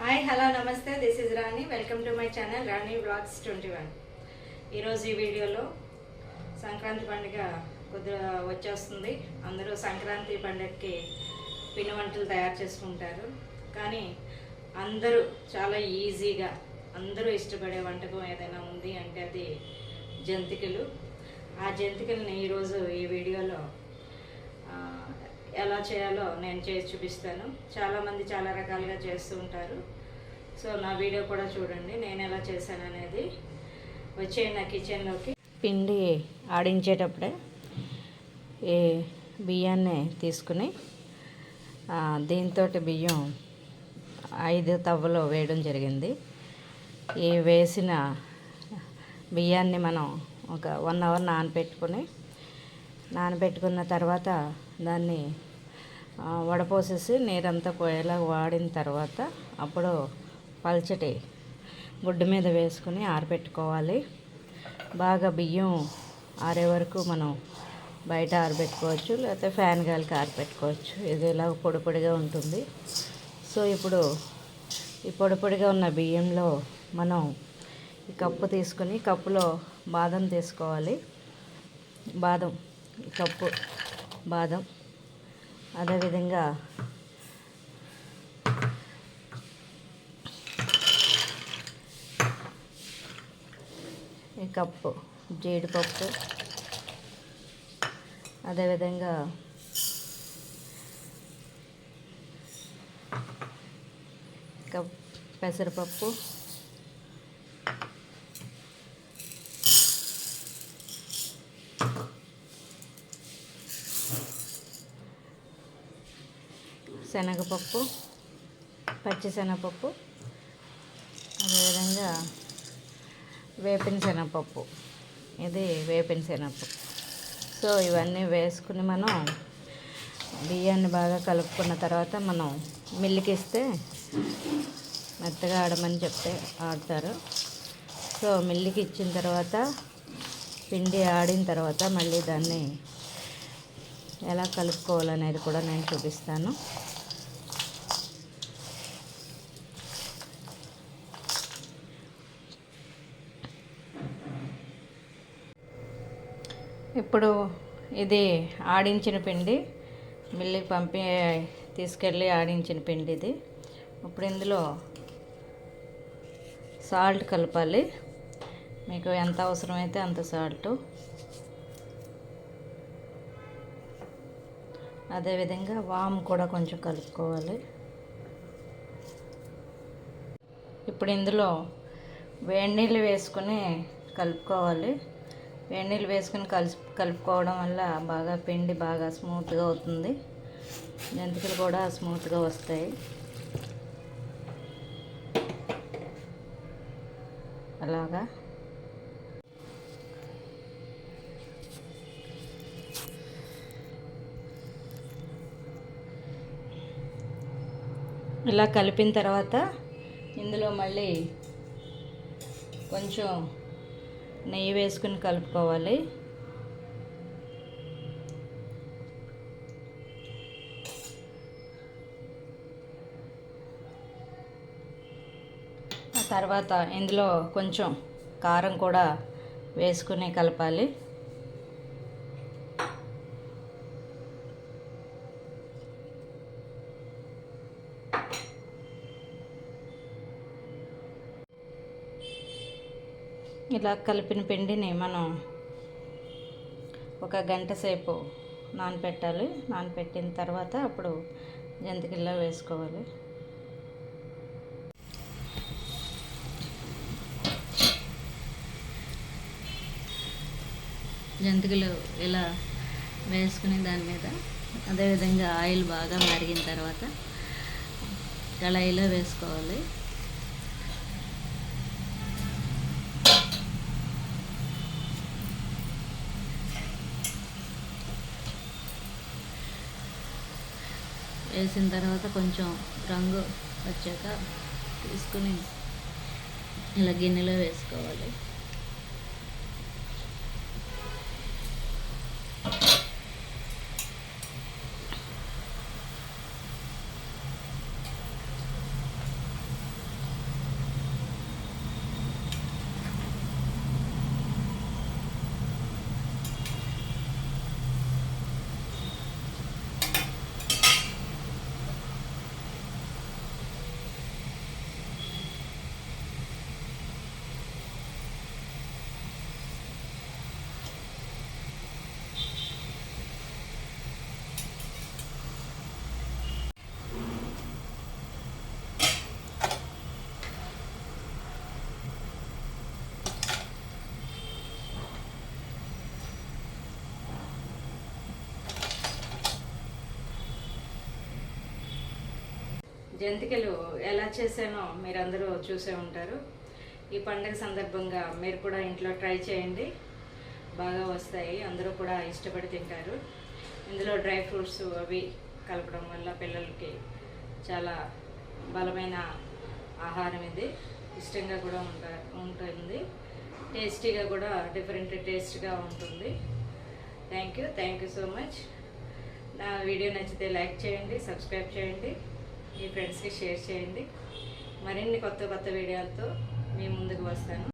Hi hello namaste this is Rani welcome to my channel Rani blogs twenty one ఈరోజు ఈ వీడియోలో సంక్రాంతి పండుగ కొద్దిగా వచ్చేస్తుంది. అందరూ సంక్రాంతి పండుగకి పిండి వంటలు తయారు చేసుకుంటారు. కానీ అందరూ చాలా ఈజీగా అందరూ ఇష్టపడే వంటకం ఏదైనా ఉంది అంటే అది జంతికలు. ఆ జంతికల్ని ఈరోజు ఈ వీడియోలో ఎలా చేయాలో నేను చేసి చూపిస్తాను. చాలామంది చాలా రకాలుగా చేస్తూ ఉంటారు. సో నా వీడియో కూడా చూడండి నేను ఎలా చేశాను అనేది. వచ్చే నా కిచెన్లోకి. పిండి ఆడించేటప్పుడే ఈ బియ్యాన్ని తీసుకుని దీంతో బియ్యం ఐదు తవ్వలో వేయడం జరిగింది. ఈ వేసిన బియ్యాన్ని మనం ఒక వన్ అవర్ నానబెట్టుకుని నానబెట్టుకున్న తర్వాత దాన్ని వడపోసేసి నీరంతా పోయేలా వాడిన తర్వాత అప్పుడు పల్చటి గుడ్డు మీద వేసుకుని ఆరబెట్టుకోవాలి. బాగా బియ్యం ఆరే వరకు మనం బయట ఆరబెట్టుకోవచ్చు లేకపోతే ఫ్యాన్ గాలికి ఆరబెట్టుకోవచ్చు. ఇది ఇలా పొడి పొడిగా ఉంటుంది. సో ఇప్పుడు ఈ పొడి పొడిగా ఉన్న బియ్యంలో మనం ఈ కప్పు తీసుకుని కప్పులో బాదం తీసుకోవాలి. బాదం ఈ కప్పు బాదం. అదేవిధంగా ఈ కప్పు జీడిపప్పు అదేవిధంగా కప్ పెసరపప్పు శనగపప్పు పచ్చిశనగపప్పు అదేవిధంగా వేపిన శనగపప్పు. ఇది వేపిన శనగపప్పు. సో ఇవన్నీ వేసుకుని మనం బియ్యాన్ని బాగా కలుపుకున్న తర్వాత మనం మిల్లికి ఇస్తే మెత్తగా ఆడమని చెప్తే ఆడతారు. సో మిల్లికి ఇచ్చిన తర్వాత పిండి ఆడిన తర్వాత మళ్ళీ దాన్ని ఎలా కలుపుకోవాలనేది కూడా నేను చూపిస్తాను. ఇప్పుడు ఇది ఆడించిన పిండి మిల్లికి పంపి తీసుకెళ్ళి ఆడించిన పిండి ఇది. ఇప్పుడు ఇందులో సాల్ట్ కలపాలి. మీకు ఎంత అవసరమైతే అంత సాల్ట్. అదేవిధంగా వామ్ కూడా కొంచెం కలుపుకోవాలి. ఇప్పుడు ఇందులో వేడి నీళ్ళు వేసుకుని కలుపుకోవాలి. నీళ్ళు వేసుకుని కలిసి కలుపుకోవడం వల్ల బాగా పిండి బాగా స్మూత్గా అవుతుంది. జంతికలు కూడా స్మూత్గా వస్తాయి. అలాగా. ఇలా కలిపిన తర్వాత ఇందులో మళ్ళీ కొంచెం నెయ్యి వేసుకుని కలుపుకోవాలి. ఆ తర్వాత ఇందులో కొంచెం కారం కూడా వేసుకుని కలపాలి. ఇలా కలిపిన పిండిని మనం ఒక గంట సేపు నానపెట్టాలి. నానపెట్టిన తర్వాత అప్పుడు జంతికల్లో వేసుకోవాలి. జంతికలు ఇలా వేసుకుని దాని మీద అదేవిధంగా ఆయిల్ బాగా మరిగిన తర్వాత కళాయిలో వేసుకోవాలి. వేసిన తర్వాత కొంచెం రంగు వచ్చాక తీసుకుని ఇలా గిన్నెలో వేసుకోవాలి. జంతికలు ఎలా చేశానో మీరందరూ చూసే ఉంటారు. ఈ పండుగ సందర్భంగా మీరు కూడా ఇంట్లో ట్రై చేయండి. బాగా వస్తాయి. అందరూ కూడా ఇష్టపడి తింటారు. ఇందులో డ్రై ఫ్రూట్స్ అవి కలపడం వల్ల పిల్లలకి చాలా బలమైన ఆహారం ఇది. ఇష్టంగా కూడా ఉంటా ఉంటుంది. టేస్టీగా కూడా డిఫరెంట్ టేస్ట్గా ఉంటుంది. Thank you. Thank you so much. నా వీడియో నచ్చితే లైక్ చేయండి సబ్స్క్రైబ్ చేయండి. మీ ఫ్రెండ్స్కి షేర్ చేయండి. మరిన్ని కొత్త కొత్త వీడియోలతో మీ ముందుకు వస్తాను.